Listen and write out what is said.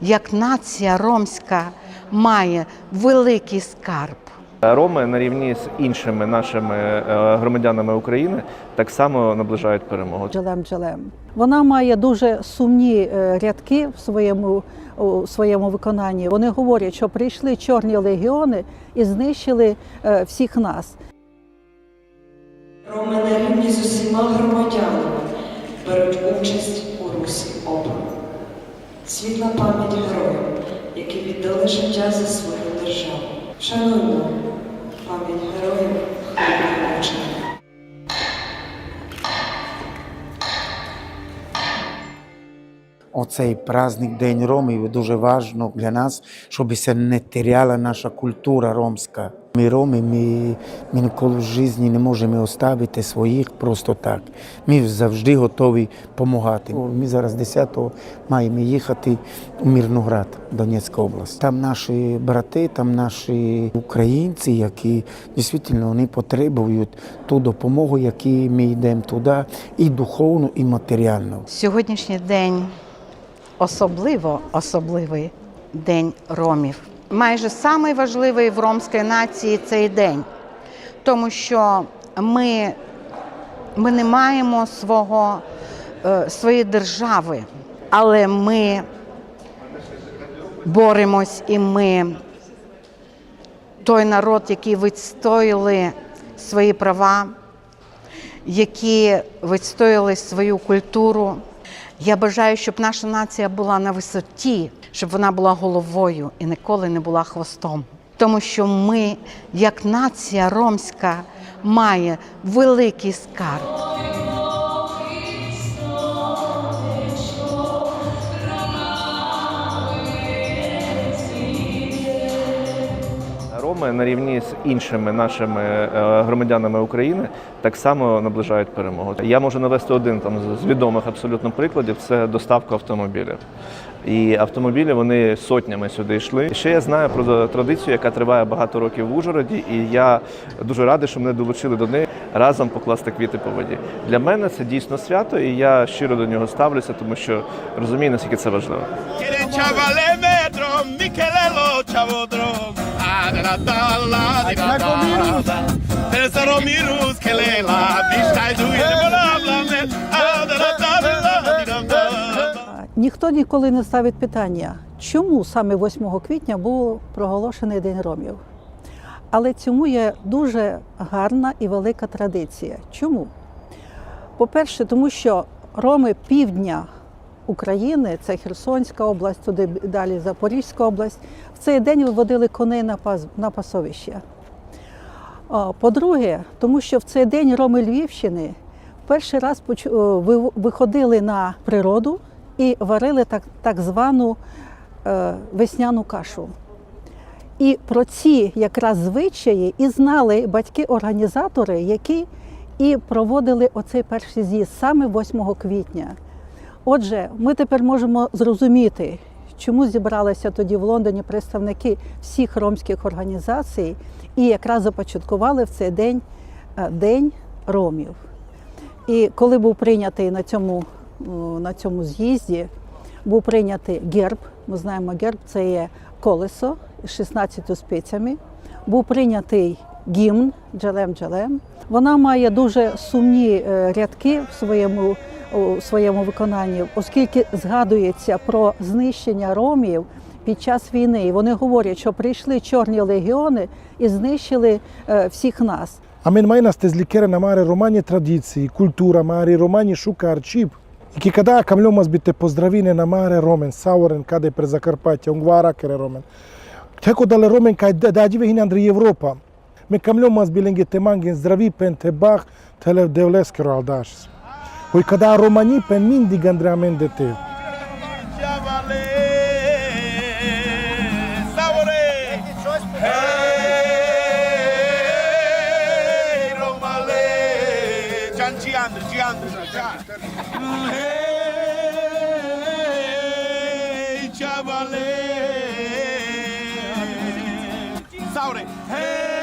як нація ромська має великий скарб. Роми на рівні з іншими нашими е, громадянами України так само наближають перемогу. Джелем Джелем. Вона має дуже сумні е, рядки в своєму, у своєму виконанні. Вони говорять, що прийшли чорні легіони і знищили е, всіх нас. Роми на рівні з усіма громадянами беруть участь у русі опору. Світла пам'ять героїв, які віддали життя за свою державу. Шануймо пам'ять героїв Оцей праздник День Ромів дуже важливо для нас, щоб се не теряла наша культура ромська. Ми роми, ми, ми ніколи в житті не можемо оставити своїх просто так. Ми завжди готові допомагати. Ми зараз 10-го маємо їхати у Мирноград, Донецька область. Там наші брати, там наші українці, які дійсно вони потребують ту допомогу, яку ми йдемо туди, і духовну, і матеріальну. Сьогоднішній день особливо особливий день ромів. Майже самий важливий в ромській нації цей день, тому що ми, ми не маємо свого, е, своєї держави, але ми боремось і ми той народ, який відстояли свої права, які відстояли свою культуру. Я бажаю, щоб наша нація була на висоті, щоб вона була головою і ніколи не була хвостом. Тому що ми, як нація ромська, має великий скарб. Роми на рівні з іншими нашими е, громадянами України так само наближають перемогу. Я можу навести один там з- з відомих абсолютно прикладів це доставка автомобілів. І автомобілі вони сотнями сюди йшли. Ще я знаю про традицію, яка триває багато років в Ужгороді, і я дуже радий, що мене долучили до неї разом покласти квіти по воді. Для мене це дійсно свято, і я щиро до нього ставлюся, тому що розумію, наскільки це важливо. Ніхто ніколи не ставить питання, чому саме 8 квітня був проголошений День Ромів. Але цьому є дуже гарна і велика традиція. Чому? По-перше, тому що роми півдня України, це Херсонська область, туди далі Запорізька область, в цей день виводили коней на, пас, на пасовище. По-друге, тому що в цей день роми Львівщини перший раз е, ви- виходили на природу і варили так, так звану е, весняну кашу. І про ці якраз звичаї і знали батьки-організатори, які і проводили оцей перший з'їзд саме 8 квітня. Отже, ми тепер можемо зрозуміти, чому зібралися тоді в Лондоні представники всіх ромських організацій і якраз започаткували в цей день е, День ромів. І коли був прийнятий на цьому, на цьому з'їзді, був прийнятий герб. Ми знаємо, герб це є колесо з 16 спицями. Був прийнятий гімн Джалем Джалем. Вона має дуже сумні е, рядки в своєму, у своєму виконанні, оскільки згадується про знищення ромів під час війни. І вони говорять, що прийшли чорні легіони і знищили е, всіх нас. A meni mai nas te zlikere na mare romanje tradiciji, kultura mare, romanje šuka arčib. I ki kada kam ljomas bi te pozdravine na mare romen, sauren, kada je pre Zakarpatja, ungvara kere romen. Tako da le romen kaj da da žive hinandri Evropa. Me hogy kadár Romanyi pe mindig Andrea Mendete. Hey!